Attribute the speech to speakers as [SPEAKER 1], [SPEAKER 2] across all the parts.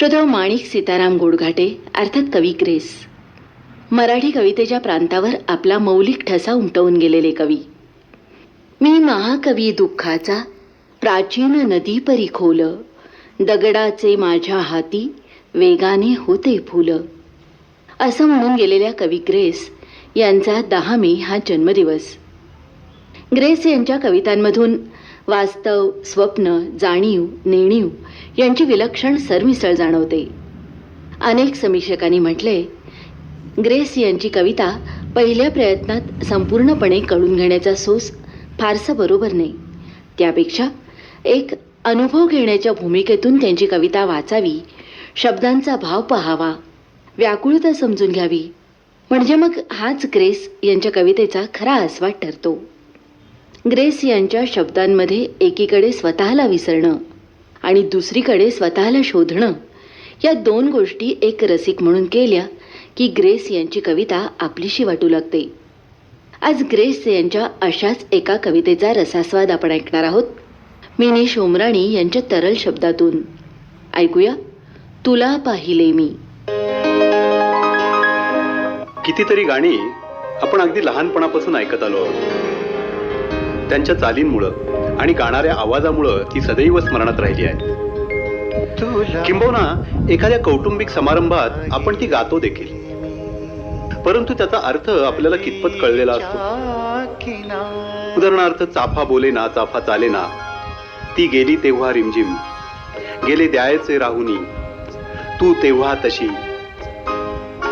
[SPEAKER 1] श्रोत्रो माणिक सीताराम गोडघाटे अर्थात कवी ग्रेस मराठी कवितेच्या प्रांतावर आपला मौलिक ठसा उमटवून गेलेले कवी. मी महाकवी दुःखाचा प्राचीन नदी परी खोल. दगडाचे माझ्या हाती वेगाने होते फुल. असं म्हणून गेलेल्या कवी ग्रेस यांचा दहा मे हा जन्मदिवस. ग्रेस यांच्या कवितांमधून वास्तव स्वप्न जाणीव नेणीव यांची विलक्षण सरमिसळ जाणवते. अनेक समीक्षकांनी म्हटले ग्रेस यांची कविता पहिल्या प्रयत्नात संपूर्णपणे कळून घेण्याचा सोस फारसा बरोबर नाही. त्यापेक्षा एक अनुभव घेण्याच्या भूमिकेतून त्यांची कविता वाचावी शब्दांचा भाव पहावा व्याकुळता समजून घ्यावी. म्हणजे मग हाच ग्रेस यांच्या कवितेचा खरा आस्वाद ठरतो. ग्रेस यांच्या शब्दांमध्ये एकीकडे स्वतःला विसरणं आणि दुसरीकडे स्वतःला शोधणं या दोन गोष्टी एक रसिक म्हणून केल्या की ग्रेस यांची कविता आपलीशी वाटू लागते. आज ग्रेस यांच्या अशाच एका कवितेचा रसास्वाद आपण ऐकणार आहोत. मिनी शोमराणी यांच्या तरल शब्दातून. ऐकूया तुला पाहिले मी.
[SPEAKER 2] कितीतरी गाणी आपण अगदी लहानपणापासून ऐकत आलो आहोत. त्यांच्या चालींमुळं आणि गाणाऱ्या आवाजामुळं ती सदैव स्मरणात राहिली आहे. किंबहुना एखाद्या कौटुंबिक समारंभात आपण ती गातो देखील. परंतु त्याचा अर्थ आपल्याला कितपत कळलेला असतो? उदाहरणार्थ चाफा बोले ना चाफा चाले ना. ती गेली तेव्हा रिमझिम. गेले द्यायचे राहुनी. तू तेव्हा तशी.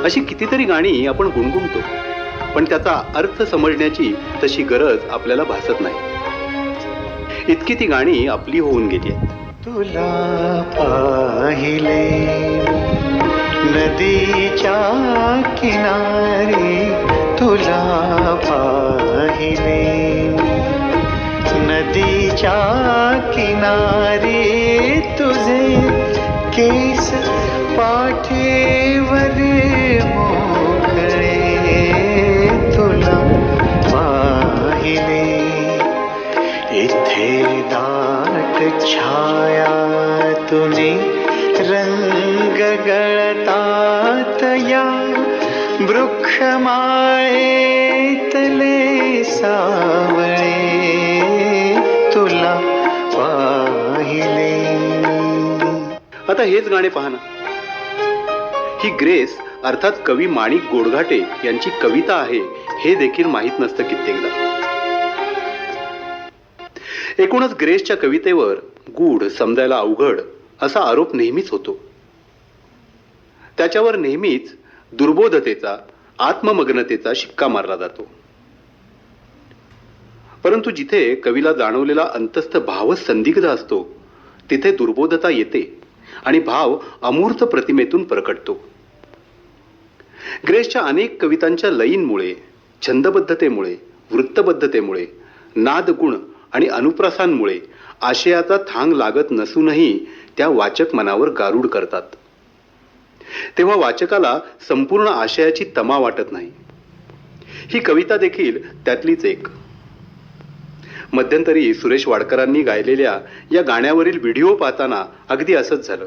[SPEAKER 2] अशी कितीतरी गाणी आपण गुणगुणतो. पण त्याचा अर्थ समजण्याची तशी गरज आपल्याला भासत नाही. इतकी ती गाणी आपली होऊन गेली आहेत.
[SPEAKER 3] तुला पाहिले नदीच्या किनारी तुला पाहिले नदीच्या किनारी तुझे केस पाठी सावळे तुला पाहिले.
[SPEAKER 2] आता हेच गाणे पहा ना. ही ग्रेस अर्थात कवी माणिक गोडघाटे यांची कविता आहे हे देखील माहीत नसतं कित्येकदा. एकूणच ग्रेसच्या कवितेवर गूढ समजायला अवघड असा आरोप नेहमीच होतो. त्याच्यावर नेहमीच दुर्बोधतेचा आत्ममग्नतेचा शिक्का मारला जातो. परंतु जिथे कवीला जाणवलेला अंतस्थ भावच संदिग्ध असतो तिथे दुर्बोधता येते आणि भाव अमूर्त प्रतिमेतून प्रकटतो. ग्रेसच्या अनेक कवितांच्या लयींमुळे छंदबद्धतेमुळे वृत्तबद्धतेमुळे नादगुण आणि अनुप्रासांमुळे आशयाचा थांग लागत नसूनही त्या वाचक मनावर गारूड करतात. तेव्हा वाचकाला संपूर्ण आशयाची तमा वाटत नाही. ही कविता देखील त्यातलीच एक. मध्यंतरी सुरेश वाडकरांनी गायलेल्या या गाण्यावरील व्हिडिओ पाहताना अगदी असंच झालं.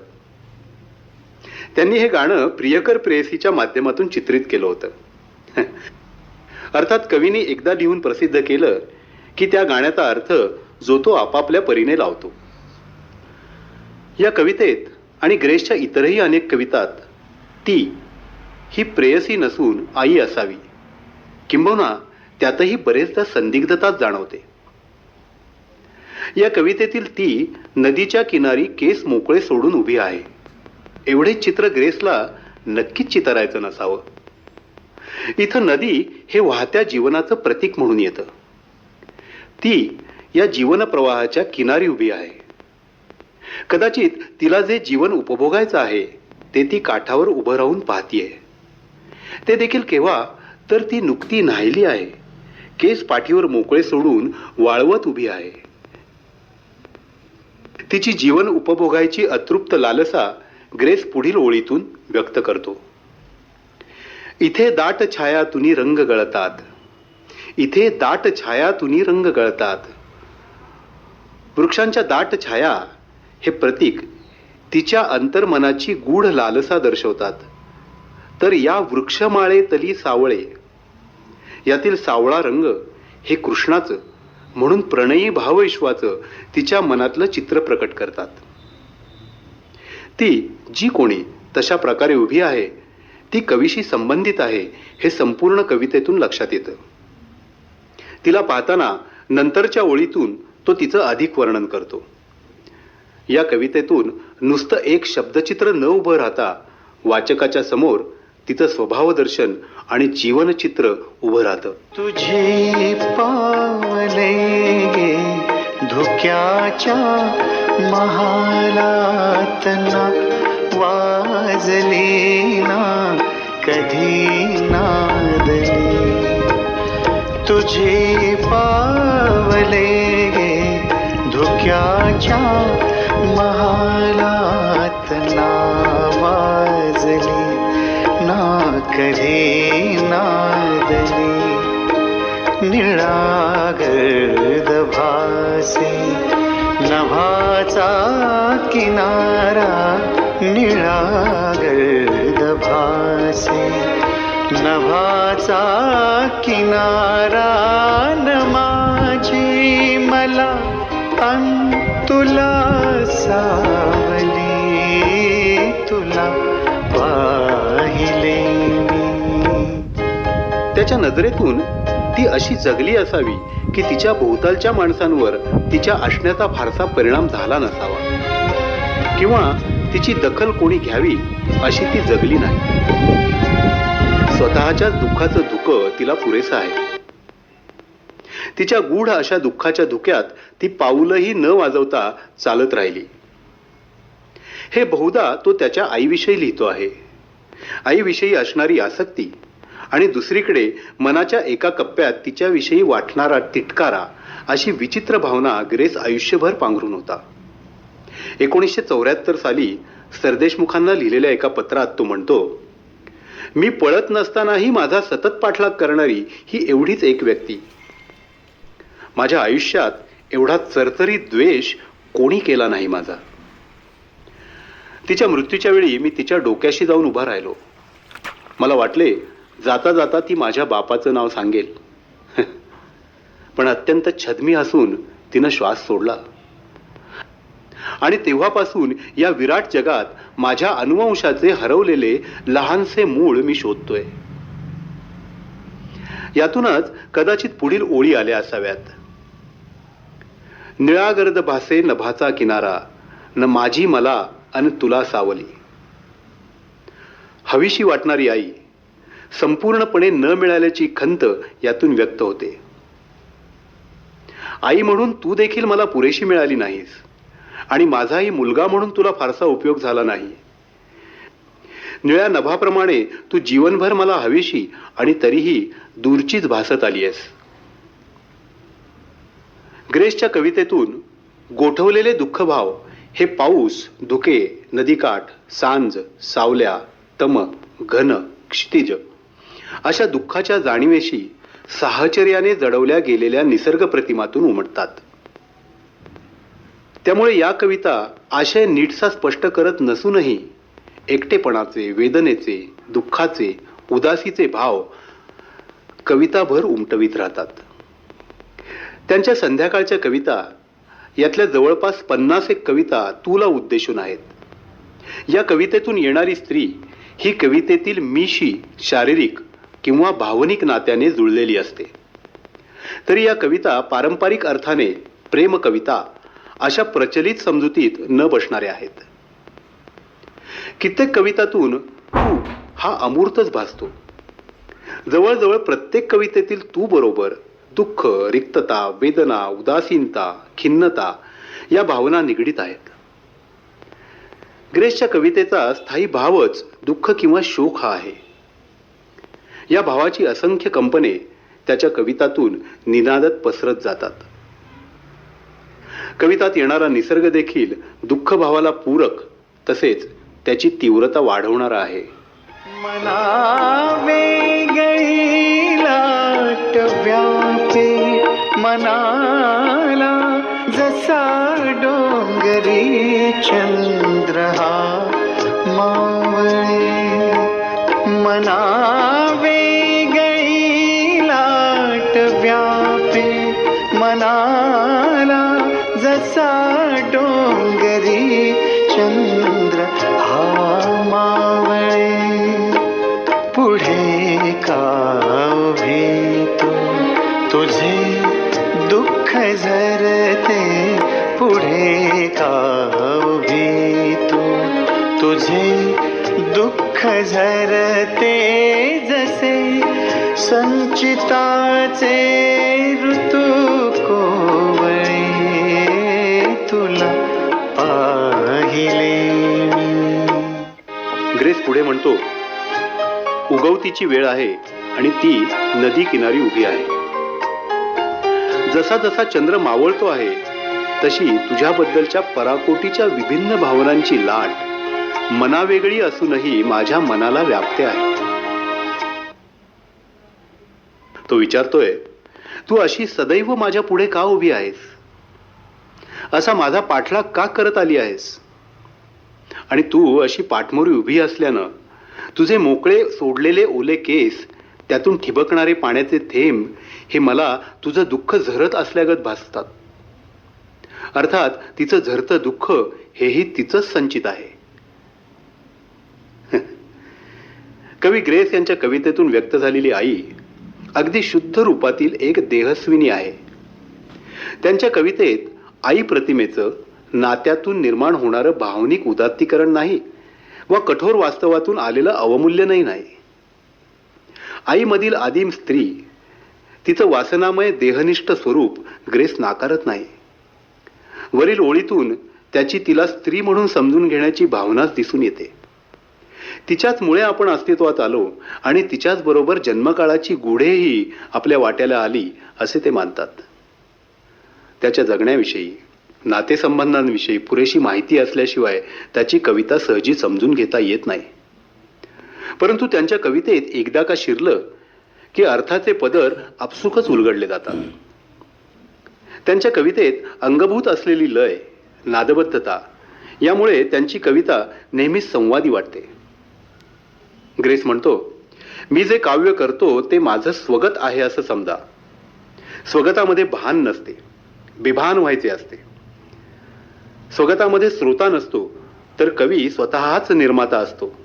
[SPEAKER 2] त्यांनी हे गाणं प्रियकर प्रेयसीच्या माध्यमातून चित्रित केलं होतं. अर्थात कवीने एकदा लिहून प्रसिद्ध केलं की त्या गाण्याचा अर्थ जो तो आपापल्या परीने लावतो. या कवितेत आणि ग्रेसच्या इतरही अनेक कवितात ती ही प्रेयसी नसून आई असावी. किंबहुना त्यातही बरेचदा संदिग्धताच जाणवते. या कवितेतील ती नदीच्या किनारी केस मोकळे सोडून उभी आहे. एवढे चित्र ग्रेसला नक्कीच चितारायचं नसावं. इथं नदी हे वाहत्या जीवनाचं प्रतीक म्हणून येतं. ती या जीवन प्रवाहाच्या किनारी उभी आहे. कदाचित तिला जे जीवन उपभोगायचं आहे ते ती काठावर उभं राहून पाहतीये. ते देखील केव्हा तर ती नुकती न्हायली आहे. केस पाठीवर मोकळे सोडून वाळवत उभी आहे. तिची जीवन उपभोगायची अतृप्त लालसा ग्रेस पुढील ओळीतून व्यक्त करतो. इथे दाट छाया तुनी रंग गळतात. इथे दाट छाया तुनी रंग गळतात. वृक्षांच्या दाट छाया हे प्रतीक तिच्या अंतर्मनाची गूढ लालसा दर्शवतात. तर या वृक्षमाळेतली सावळे यातील सावळा रंग हे कृष्णाचं म्हणून प्रणयी भावविश्वाचं तिच्या मनातलं चित्र प्रकट करतात. ती जी कोणी तशा प्रकारे उभी आहे ती कवीशी संबंधित आहे हे संपूर्ण कवितेतून लक्षात येतं. तिला पाहताना नंतरच्या ओळीतून तो तिचं अधिक वर्णन करतो. या कवितेतून नुसतं एक शब्दचित्र न उभं राहता वाचकाच्या समोर तिचं स्वभावदर्शन आणि जीवनचित्र उभं राहतं.
[SPEAKER 3] तुझे पावले धुक्याच्या महालात ना वाजले ना कधी नादले. तुझे पावले धुक्याच्या महालात ना वाजले. ना कधी नादले निळागर्द भासे नभाचा किनारा निळागर्द भासे नभाचा किनारा न माझी मला अन तुला सावली तुला पाहिले
[SPEAKER 2] त्याच्या नजरेतून ती अशी जगली असावी की तिच्या भोवतालच्या माणसांवर तिच्या असण्याचा फारसा परिणाम झाला नसावा. किंवा तिची दखल कोणी घ्यावी अशी ती जगली नाही. स्वतःच्याच दुःखाचं धुकं तिला पुरेसं आहे. तिच्या गूढ अशा दुःखाच्या धुक्यात ती पाऊलही न वाजवता चालत राहिली. हे बहुधा तो त्याच्या आईविषयी लिहितो आहे. आईविषयी असणारी आसक्ती आणि दुसरीकडे मनाच्या एका कप्प्यात तिच्याविषयी वाटणारा तिटकारा अशी विचित्र भावना ग्रेस आयुष्यभर पांघरून होता. एकोणीसशे चौऱ्याहत्तर साली सरदेशमुखांना लिहिलेल्या एका पत्रात तो म्हणतो मी पळत नसतानाही माझा सतत पाठलाग करणारी ही एवढीच एक व्यक्ती. माझ्या आयुष्यात एवढा चरचरी द्वेष कोणी केला नाही माझा. तिच्या मृत्यूच्या वेळी मी तिच्या डोक्याशी जाऊन उभा राहिलो. मला वाटले जाता जाता ती माझ्या बापाचं नाव सांगेल. पण अत्यंत छदमी हसून तिनं श्वास सोडला. आणि तेव्हापासून या विराट जगात माझ्या अनुवंशाचे हरवलेले लहानसे मूळ मी शोधतोय. यातूनच कदाचित पुढील ओळी आल्या असाव्यात. निळागर्द भासे नभाचा किनारा न माझी मला अन तुला सावली. हवीशी वाटणारी आई संपूर्णपणे न मिळाल्याची खंत यातून व्यक्त होते. आई म्हणून तू देखील मला पुरेशी मिळाली नाहीस आणि माझाही मुलगा म्हणून तुला फारसा उपयोग झाला नाही. निळ्या नभाप्रमाणे तू जीवनभर मला हवीशी आणि तरीही दूरचीच भासत आली आहेस ग्रेसच्या कवितेतून गोठवलेले दुःखभाव हे पाऊस धुके नदीकाठ सांज सावल्या तम घन क्षितिज अशा दुःखाच्या जाणीवेशी साहचर्याने जडवल्या गेलेल्या निसर्ग प्रतिमातून उमटतात. त्यामुळे या कविता आशय नीटसा स्पष्ट करत नसूनही एकटेपणाचे वेदनेचे दुःखाचे उदासीचे भाव कविताभर उमटवीत राहतात. त्यांच्या संध्याकाळच्या कविता यातल्या जवळपास पन्नास एक कविता तुला उद्देशून आहेत. या कवितेतून येणारी स्त्री ही कवितेतील मीशी शारीरिक किंवा भावनिक नात्याने जुळलेली असते. तरी या कविता पारंपरिक अर्थाने प्रेम कविता अशा प्रचलित समजुतीत न बसणाऱ्या आहेत. कित्येक कवितातून तू हा अमूर्तच भासतो. जवळजवळ प्रत्येक कवितेतील तू बरोबर दुःख रिक्तता वेदना उदासीनता खिन्नता या भावना निगडीत आहेत. ग्रेसच्या कवितेचा स्थायी भावच दुःख किंवा शोक हा आहे. या भावाची असंख्य कंपने त्याच्या कवितातून निनादत पसरत जातात. कवितात येणारा निसर्ग देखील दुःख भावाला पूरक तसेच त्याची तीव्रता वाढवणारा आहे.
[SPEAKER 3] मनाला जसा डोंगरी चंद्र हा मावळे मना सा डोंगरी चंद्र हा मावळे पुढे का उभी तुझे दुःख झरते पुढे का उभी तुझे दुःख झरते जसे संचिताचे
[SPEAKER 2] पुढे म्हणतो उगवतीची वेळ आहे आणि ती नदी किनारी उभी आहे. जसा जसा चंद्र मावळतो आहे तशी तुझ्याबद्दलच्या पराकोटीच्या विभिन्न भावनांची लाट मनावेगळी असूनही माझ्या मनाला व्यापते आहे. तो विचारतोय तू अशी सदैव माझ्या पुढे का उभी आहेस? असा माझा पाठलाग का करत आली आहेस? आणि तू अशी पाठमोरी उभी असल्यानं तुझे मोकळे सोडलेले ओले केस त्यातून ठिबकणारे पाण्याचे थेंब हे मला तुझं दुःख झरत असल्यागत भासतात. अर्थात तिचं झरतं दुःख हेही तिचंच संचित आहे. कवी ग्रेस यांच्या कवितेतून व्यक्त झालेली आई अगदी शुद्ध रूपातील एक देहस्विनी आहे. त्यांच्या कवितेत आई प्रतिमेचं नात्यातून निर्माण होणारं भावनिक उदात्तीकरण नाही व कठोर वास्तवातून आलेलं अवमूल्यनही नाही आईमधील आदिम स्त्री तिचं वासनामय देहनिष्ठ स्वरूप ग्रेस नाकारत नाही. वरील ओळीतून त्याची तिला स्त्री म्हणून समजून घेण्याची भावनाच दिसून येते. तिच्याचमुळे आपण अस्तित्वात आलो आणि तिच्याचबरोबर जन्मकाळाची गुढेही आपल्या वाट्याला आली असे ते मानतात. त्याच्या जगण्याविषयी नातेसंबंधांविषयी पुरेशी माहिती असल्याशिवाय त्याची कविता सहजी समजून घेता येत नाही. परंतु त्यांच्या कवितेत एकदा का शिरलं की अर्थाचे पदर आपसुकच उलगडले जातात. त्यांच्या कवितेत अंगभूत असलेली लय नादबद्धता यामुळे त्यांची कविता नेहमीच संवादी वाटते. ग्रेस म्हणतो मी जे काव्य करतो ते माझं स्वगत आहे असं समजा. स्वगतामध्ये भान नसते. बिभान व्हायचे असते. स्वगतामध्ये श्रोता नसतो तर कवी स्वतःच निर्माता असतो.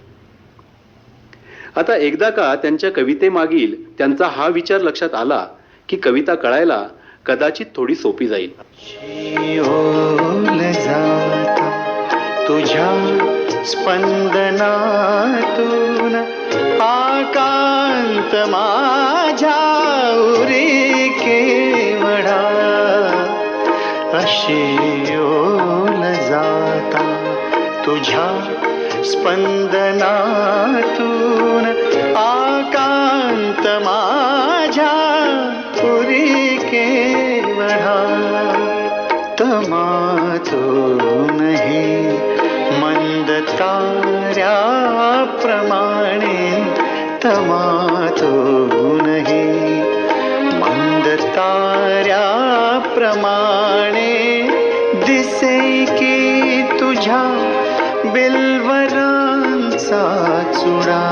[SPEAKER 2] आता एकदा का त्यांच्या कवितेमागील त्यांचा हा विचार लक्षात आला की कविता कळायला कदाचित थोडी सोपी जाईल.
[SPEAKER 3] तुझ्या स्पंदनातून आकांत माझ्या उरी केवडा अशी तुझ्या स्पंदनातून आकांत माझ्या पुरी केवढा तमातून हे मंद ताऱ्याप्रमाणे तमातून हे मंद ताऱ्याप्रमाणे दिसे की तुझ्या बिलवरांचा चुडा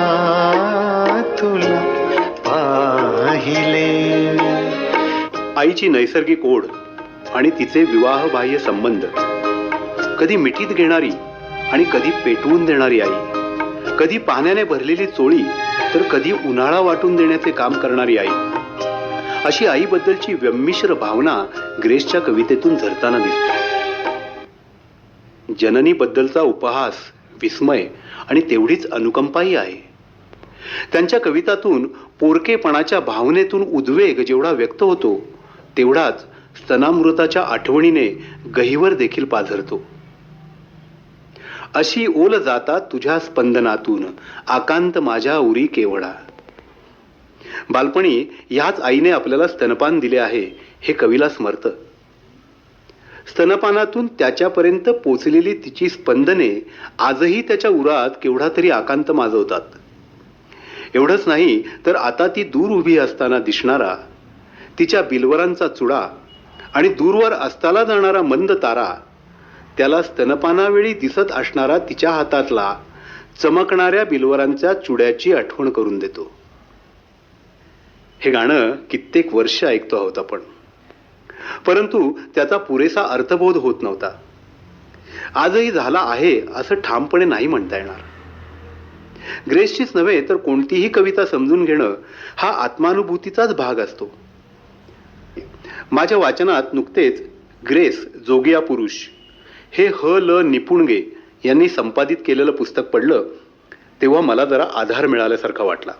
[SPEAKER 3] तुला पाहिले.
[SPEAKER 2] आईची नैसर्गिक ओढ आणि तिचे विवाहबाह्य संबंध. कधी मिठीत घेणारी आणि कधी पेटवून देणारी आई. कधी पाण्याने भरलेली चोळी तर कधी उन्हाळा वाटून देण्याचे काम करणारी आई. अशी आईबद्दलची व्यमिश्र भावना ग्रेसच्या कवितेतून झरताना दिसते. जननीबद्दलचा उपहास विस्मय आणि तेवढीच अनुकंपाही आहे. त्यांच्या कवितातून पोरकेपणाच्या भावनेतून उद्वेग जेवढा व्यक्त होतो तेवढाच स्तनामृताच्या आठवणीने गहिवर देखील पाझरतो. अशी ओल जाता तुझ्या स्पंदनातून आकांत माझ्या उरी केवढा बालपणी ह्याच आईने आपल्याला स्तनपान दिले आहे हे कवीला स्मरतं. स्तनपानातून त्याच्यापर्यंत पोचलेली तिची स्पंदने आजही त्याच्या उरात केवढा तरी आकांत माजवतात. एवढंच नाही तर आता ती दूर उभी असताना दिसणारा तिच्या बिलवरांचा चुडा आणि दूरवर अस्ताला जाणारा मंद तारा त्याला स्तनपानावेळी दिसत असणारा तिच्या हातातला चमकणाऱ्या बिलवरांच्या चुड्याची आठवण करून देतो. हे गाणं कित्येक वर्ष ऐकतो आहोत आपण. परंतु त्याचा पुरेसा अर्थबोध होत नव्हता. आजही झाला आहे असं ठामपणे नाही म्हणता येणार. ग्रेसचीच नव्हे तर कोणतीही कविता समजून घेणं हा आत्मानुभूतीचाच भाग असतो. माझ्या वाचनात नुकतेच ग्रेस जोगिया पुरुष हे ह ल निपुणगे यांनी संपादित केलेलं पुस्तक पडलं तेव्हा मला जरा आधार मिळाल्यासारखा वाटला.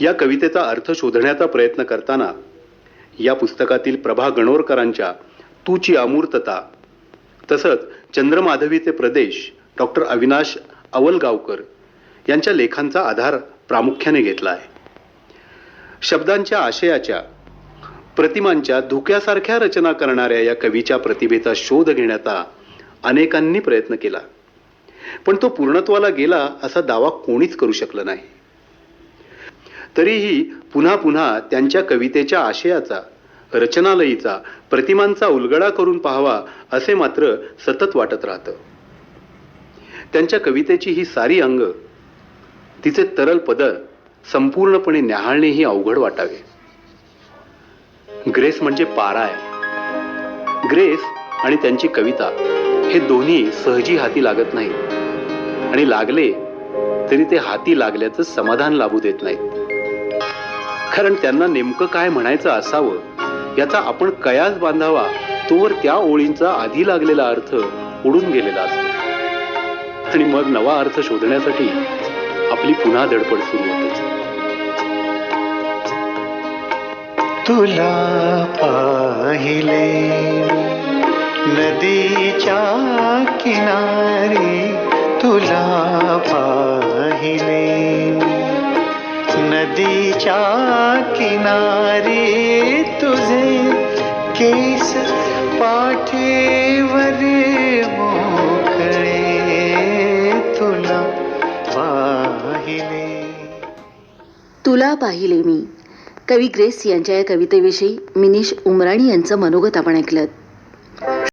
[SPEAKER 2] या कवितेचा अर्थ शोधण्याचा प्रयत्न करताना या पुस्तकातील प्रभा गणोरकरांच्या तूची अमूर्तता. तसंच चंद्रमाधवीचे प्रदेश डॉक्टर अविनाश अवलगावकर यांच्या लेखांचा आधार प्रामुख्याने घेतला आहे. शब्दांच्या आशयाच्या प्रतिमांच्या धुक्यासारख्या रचना करणाऱ्या या कवीच्या प्रतिभेचा शोध घेण्याचा अनेकांनी प्रयत्न केला. पण तो पूर्णत्वाला गेला असा दावा कोणीच करू शकलं नाही. तरीही पुन्हा पुन्हा त्यांच्या कवितेच्या आशयाचा रचनालयीचा प्रतिमांचा उलगडा करून पाहावा असे मात्र सतत वाटत राहतं. त्यांच्या कवितेची ही सारी अंग तिचे तरल पदर संपूर्णपणे न्याहाळणेही अवघड वाटावे. ग्रेस म्हणजे पारा आहे ग्रेस आणि त्यांची कविता हे दोन्ही सहजी हाती लागत नाहीत. आणि लागले तरी ते हाती लागल्याचं समाधान लाभू देत नाहीत. कारण त्यांना नेमकं काय म्हणायचं असावं? याचा आपण कयास बांधावा? तोवर त्या ओळींचा आधी लागलेला अर्थ उडून गेलेला असतो. आणि मग नवा अर्थ शोधण्यासाठी आपली पुन्हा धडपड सुरू होते.
[SPEAKER 3] तुला पाहिले नदीच्या किनारी तुला नदीच्या किनारी तुझे केस पाठीवर मोकळे तुला पाहिले.
[SPEAKER 1] तुला पाहिले मी. कवी ग्रेस यांच्या या कवितेविषयी मिनीश उमराणी यांचं मनोगत आपण ऐकलं